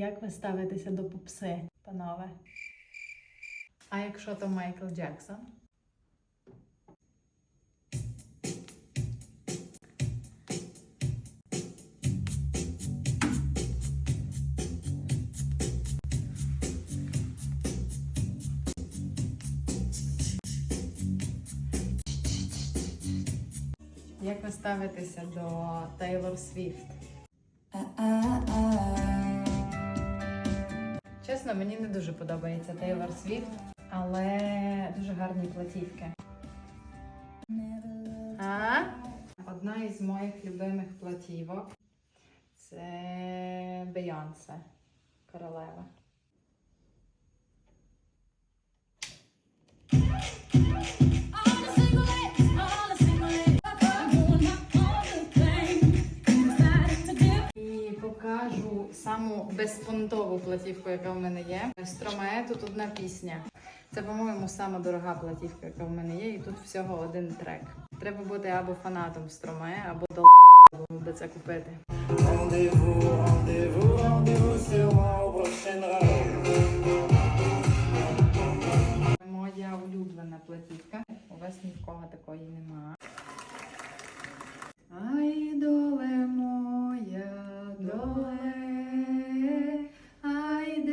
Як ви ставитеся до попси, панове? А якщо то Майкл Джексон? Як ви ставитеся до Тейлор Свіфт? Чесно, мені не дуже подобається Тейлор Свіфт, але дуже гарні платівки. А? Одна із моїх любимих платівок це Бейонсе, королева. Покажу саму безпонтову платівку, яка в мене є. Стромає тут одна пісня. Це, по-моєму, сама дорога платівка, яка в мене є, і тут всього один трек. Треба бути або фанатом Стромає, або дол аби це купити. Моя улюблена платівка. У вас ні в кого такої нема.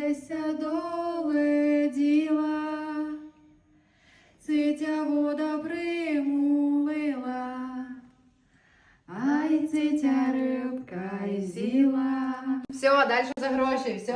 Ай, доле діла, цитя вода примулила, ай, цитя рибка й зіла. Все, далі за гроші, все.